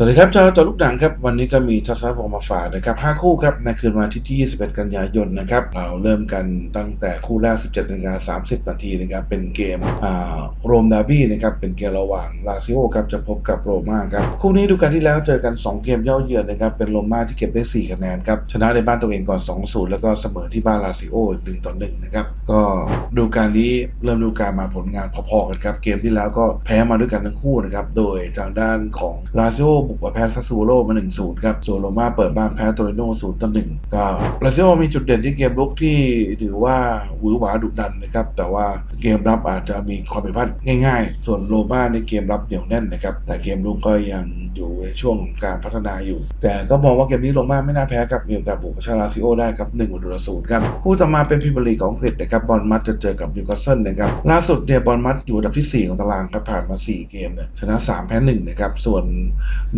สวัสดีครับชาวจอลูกหนังครับวันนี้ก็มีทัศนคติมาฝากนะครับ5คู่ครับในคืนวันอาที่ที่ 21 กันยายนนะครับเราเริ่มกันตั้งแต่คู่แรก 17นาฬิกา30 นาทีนะครับเป็นเกมอ่าโรมดาร์บี้นะครับเป็นเกมระหว่างลาซิโอครับจะพบกับโรม่าครับคู่นี้ดูกันที่แล้วเจอกัน 2 เกมเย่าเยือนนะครับเป็นโรม่าที่เก็บได้ 4 คะแนนครับชนะในบ้านตัวเองก่อน 2-0 แล้วก็เสมอที่บ้านลาซิโออีก1ต่อ1นะครับก็ ดูการนี้เริ่มดูการมาผลงานพอๆกันครับ เกมที่แล้วก็แพ้มาด้วยกันทั้งคู่นะครับ โดยทางด้านของลาซิโอบุกมาแพ้ซัสซูโรมา1-0ครับส่วนโรม่าเปิดบ้านแพ้โตริโน่0ต่อ1ก็ลาซิโอมีจุดเด่นที่เกมลุกที่ถือว่าหวือหวาดุดันนะครับ แต่ว่าเกมรับอาจจะมีความผิดพลาดง่าย ๆ ส่วนโรมาในเกมรับเหนียวแน่นนะครับ แต่เกมลุกก็ยัง อยู่ในช่วงการพัฒนาอยู่ แต่ก็มองว่าเกมนี้โรม่าไม่น่าแพ้ครับมีโอกาสบุกชนะลาซิโอได้ครับ1ประตูต่อศูนย์ครับคู่ต่อมาเป็นพรีเมียร์ลีของอังกฤษนะครับบอลมัดจะเจอกับนิวคาสเซิลนะครับล่าสุดเนี่ยบอลมัดอยู่อันดับที่ 4 ของตารางครับผ่านมา 4 เกมเนี่ยชนะ 3 แพ้1นะครับส่วน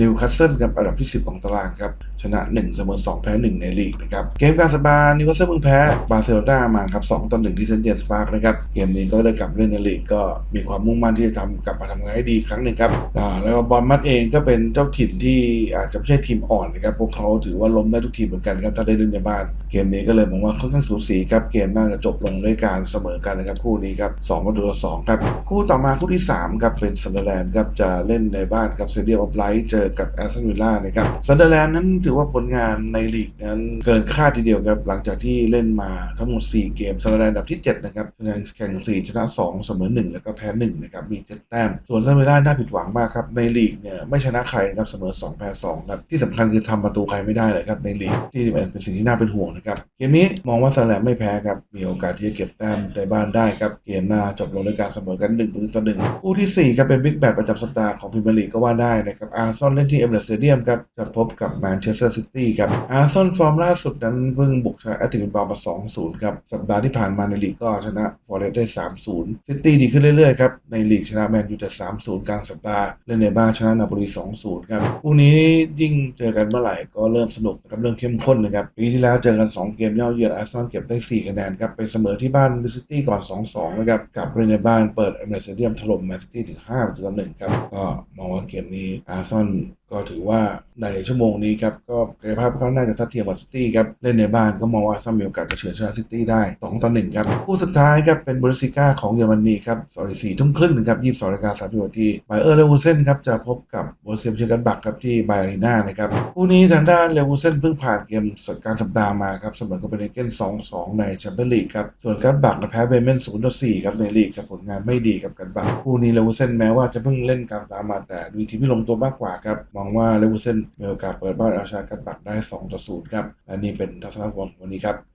นิวคาสเซิลครับอันดับที่ 10 ของตารางครับชนะ 1 เสมอ 2 แพ้ 1 ในลีกนะครับเกมการสบานิวคาสเซิลเพิ่งแพ้บาร์เซโลนามาครับ2ต่อ1ที่เซนต์เจมส์พาร์คนะครับเกมนี้ก็ได้กลับเล่นในลีกก็มีความมุ่งมั่นที่จะทำกลับมาทำงานให้ดีครั้งหนึ่งครับแล้วบอลมัดเองก็เป็นเจ้าถิ่นที่อาจจะไม่ใช่ทีมอ่อนนะครับ พวกเขาถือว่าล้มได้ทุกทีมเหมือนกันครับถ้าได้เล่นในบ้าน เกมนี้ก็เลยมองว่าค่อนข้างสูสีครับ เกมน่าจะจบลงด้วยการเสมอกันนะครับคู่นี้ครับ2ประตูต่อ2ครับ คู่ต่อมาคู่ที่3ครับเป็นซันเดอร์แลนด์ครับจะเล่นในบ้านกับเซเดียออฟไลท์เจอกับแอสตันวิลล่านะครับซันเดอร์แลนด์นั้นถือว่าผลงานในลีกนั้นเกินคาดทีเดียวครับหลังจากที่เล่นมาทั้งหมด 4 เกมซันเดอร์แลนด์อันดับที่ 7 นะครับแนนแข่ง4ชนะ2เสมอ1แล้วก็แพ้1นะครับมี7แต้มส่วนซันเดอร์แลนด์น่าผิดหวังมากครับในลีกเนี่ยไม่ชนะใครนะครับเสมอ2แพ้2ครับที่สำคัญคือทำประตูใครไม่ได้เลยครับในลีกที่เป็นสิ่งที่น่าเป็นห่วงนะครับเกมนี้มองว่าซันเดอร์แลนด์ไม่แพ้ครับมีโอกาสที่จะเก็บแต้มในบ้านได้ครับเกมหน้าจบลงด้วยการเสมอกัน1ประตูต่อ1คู่ทีสี่4ครับเป็นบิ๊กแบตประจำสัปดาห์ของพรีเมียร์ลีกก็ว่าได้นะครับอาร์ซอนเล่นที่เอเมเรสสเตเดียมครับจะพบกับแมนเชสเตอร์ซิตี้ครับอาร์ซอนฟอร์มล่าสุดนั้นเพิ่งบุกชนะแอตติบิลบามา2-0ครับสัปดาห์ที่ผ่านมาในลีกก็ชนะฟอร์เรสต์ได้ 3-0ซิตี้ดีขึ้นเรื่อยๆครับในลีกชนะแมนยูแต่3-0กลางสัปดาห์เล่นในบ้านชนะนาโปลี0ครับคู่นี้ยิ่งเจอกันเมื่อไหร่ก็เริ่มสนุกนะครับเริ่มเข้มข้นนะครับปีที่แล้วเจอกัน 2 เกมเย่าเยือนอาร์ซอนเก็บได้ 4 คะแนนครับไปเสมอที่บ้านซิตี้ก่อน 2-2นะครับกลับไปในบ้านเปิดเอเมเรสเซเดียมถล่มแมนซิตี้ถึง5ต่อ1ครับก็มองว่าเกมนี้อาร์ซอน ก็ถือว่าในชั่วโมงนี้ครับ ก็กายภาพเขาน่าจะทัดเทียมกับซิตี้ครับ เล่นในบ้านก็มองว่าซัมมีโอกาสจะเฉือนชนะซิตี้ได้ 2 ต่อ 1 ครับ คู่สุดท้ายครับ เป็นบริซิก้าของเยอรมนีครับสอยสี่ทุ่มครึ่งนะครับยี่สิบสองนาฬิกาสามสิบนาทีไบเออร์เลวูเซนครับ จะพบกับโบเซียมเชกันบักครับที่ไบอารีนานะครับคู่นี้ทางด้านเลวูเซนเพิ่งผ่านเกมสัปดาห์สัปดาห์มาครับเสมอกับเบเนเกน2-2ในแชมเปี้ยนลีกครับส่วนกันบักนะแพ้เบเมน0ต่อ4ครับในลีกครับผลงานไม่ดีกับกันบักคู่นี้เลวูเซนแม้ว่าจะเพิ่งเล่นการสัปดาห์มาแต่ดูทีมที่ลงตัวมากกว่าครับมองว่าเลวูเซนมีโอกาสเปิดบ้านเอาชนะกันบักได้2ต่อ0ครับและนี่เป็นทัศนคติของวันนี้ครับ